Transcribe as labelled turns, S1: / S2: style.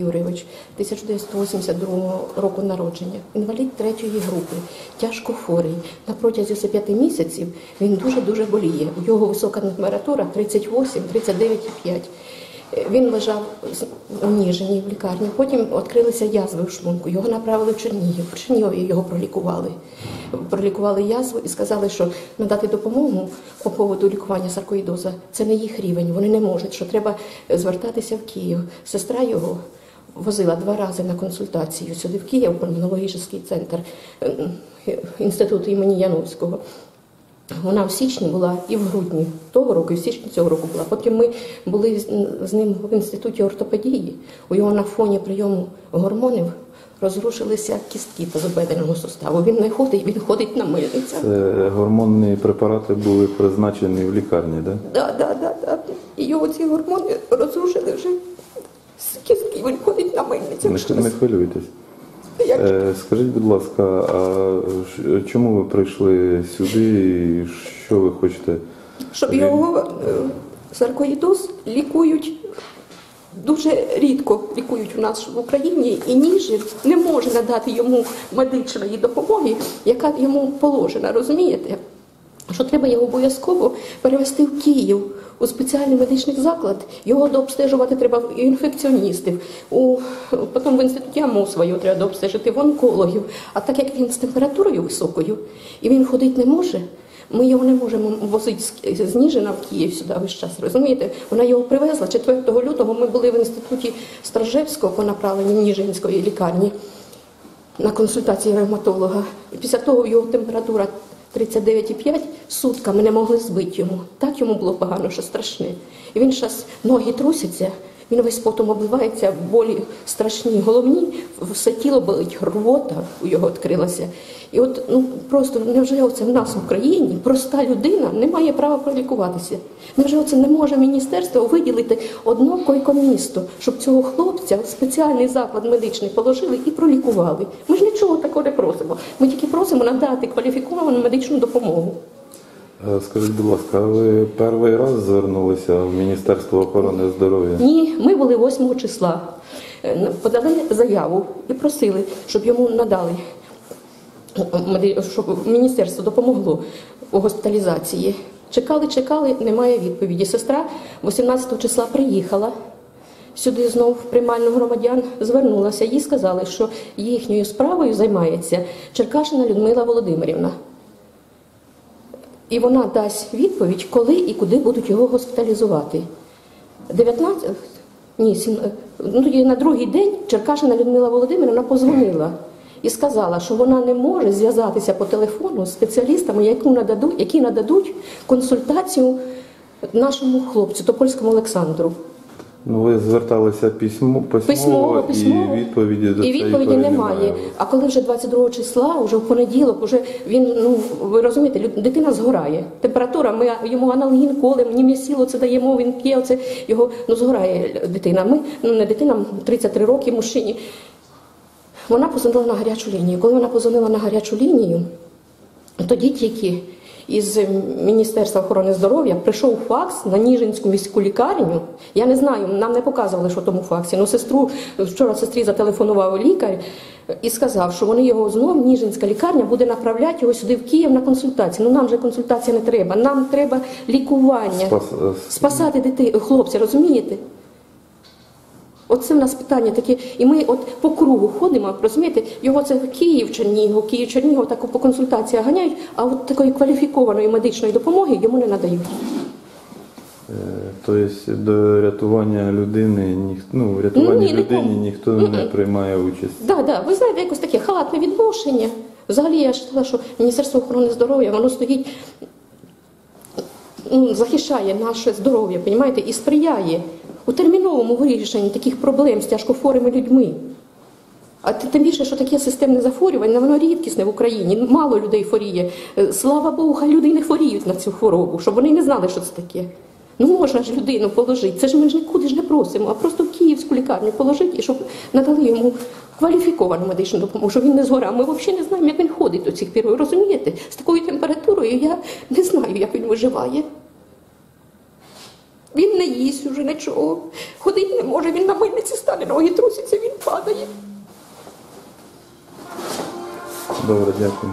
S1: Юрійович, 1982 року народження, інвалід третьої групи, тяжко хворий. На протязі п'яти місяців він дуже-дуже боліє. У його висока температура 38, 39,5. Е, Він лежав у Ніжині в лікарні. Потім відкрилися язви в шлунку. Його направили в Чернігів. В Чернігові його пролікували. Пролікували язву і сказали, що надати допомогу по поводу лікування саркоїдоза це не їх рівень. Вони не можуть. Що треба звертатися в Київ. Сестра його возила два рази на консультацію сюди в Київ, в пульмонологічний центр е, інституту імені Яновського. Вона в січні була і в грудні того року, і в січні цього року була. Потім ми були з- ним в інституті ортопедії. У його на фоні прийому гормонів розрушилися кістки тазобедреного суставу. Він не ходить, він ходить на мильницях.
S2: Це гормонні препарати були призначені в лікарні, так?
S1: Да, да, да, да. І його ці гормони розрушили вже. Він ходить на мильницях.
S2: Не, не хвилюйтесь.
S1: Як
S2: Е, скажіть, будь ласка, а чому ви прийшли сюди і що ви хочете?
S1: щоб його е, саркоїдоз лікують дуже рідко лікують у нас в Україні, і Ніжин не може надати йому медичної допомоги, яка йому положена. Розумієте? Що треба його обов'язково перевести в Київ у спеціальний медичний заклад. Його дообстежувати треба в інфекціоністів. У потім в інституті АМОСВА його треба дообстежити в онкологів. А так як він з температурою високою і він ходити не може. Ми його не можемо возити з Ніжина в Київ сюди весь час. Розумієте? Вона його привезла 4 лютого. Ми були в інституті Стражевського по направленню Ніжинської лікарні на консультації ревматолога. Після того його температура 39,5 сутками не могли збити йому. Так йому було погано, що страшне. І він зараз ноги трусяться, він весь потом обливається, болі страшні, головні, все тіло болить, рвота у його відкрилася. І от ну просто невже оце в нас в Україні проста людина не має права пролікуватися? Невже оце не може міністерство виділити одно койко-місто, щоб цього хлопця в спеціальний заклад медичний положили і пролікували? Ми ж нічого такого не просимо. Ми тільки просимо надати кваліфіковану медичну допомогу.
S2: Е, Скажіть, будь ласка, ви перший раз звернулися в Міністерство охорони здоров'я?
S1: Ні, ми були 8 числа, Е, подали заяву і просили, щоб йому надали, щоб міністерство допомогло у госпіталізації. Чекали, чекали, немає відповіді. Сестра 18 числа приїхала. Сюди знов в приймальну громадян звернулася. Їй сказали, що їхньою справою займається Черкашина Людмила Володимирівна. І вона дасть відповідь, коли і куди будуть його госпіталізувати. 19, ні, 7, ну, тоді на другий день Черкашина Людмила Володимирівна позвонила і сказала, що вона не може зв'язатися по телефону з спеціалістами, які нададуть, які нададуть консультацію нашому хлопцю, Топольському Олександру.
S2: Ну, ви зверталися письмо, письмово,
S1: Письмово, письмово.
S2: і відповіді до
S1: І
S2: цієї
S1: відповіді
S2: пори
S1: немає. А коли вже 22 числа, вже в понеділок, вже він, ну ви розумієте, люд- дитина згорає. Температура, ми йому аналгін колем, німісіло це даємо, він п'є, оце його ну згорає дитина. Ми, ну не дитина, 33 роки мужчині. Вона позвонила на гарячу лінію. Коли вона позвонила на гарячу лінію, тоді тільки із Міністерства охорони здоров'я прийшов факс на Ніжинську міську лікарню. Я не знаю, нам не показували, що тому факсі. Ну, сестру вчора сестрі зателефонував лікар і сказав, що вони його знов, Ніжинська лікарня, буде направляти його сюди в Київ на консультацію. Ну нам же консультація не треба. Нам треба лікування.
S2: Спас, е,
S1: Спасати дитини, хлопця, розумієте? Оце в нас питання таке. І ми от по кругу ходимо, розумієте, його це в Київ, Чернігів, Київ, Чернігів, так по консультаціях ганяють, а от такої кваліфікованої медичної допомоги йому не надають.
S2: Тобто до рятування людини ніхто ну, в рятуванні
S1: Ні,
S2: людині
S1: нікому.
S2: ніхто не приймає участь.
S1: Да, да, ви знаєте, якось таке халатне відношення. Взагалі я вважала, що Міністерство охорони здоров'я воно стоїть, ну, захищає наше здоров'я, понімаєте, і сприяє у терміновому вирішенні таких проблем з тяжкохворими людьми. А тим більше, що таке системне захворювання, воно рідкісне в Україні. Мало людей хворіє. Е, Слава Богу, хай люди не хворіють на цю хворобу, щоб вони не знали, що це таке. Ну можна ж людину положити. Це ж ми ж нікуди ж не просимо, а просто в київську лікарню положити і щоб надали йому кваліфіковану медичну допомогу, щоб він не згорав. Ми взагалі не знаємо, як він ходить до цих пір. Ви розумієте? З такою температурою я не знаю, як він виживає. Він не їсть уже нічого. Ходить не може, він на мильниці стане, ноги трусяться, він падає.
S2: Добре, дякую.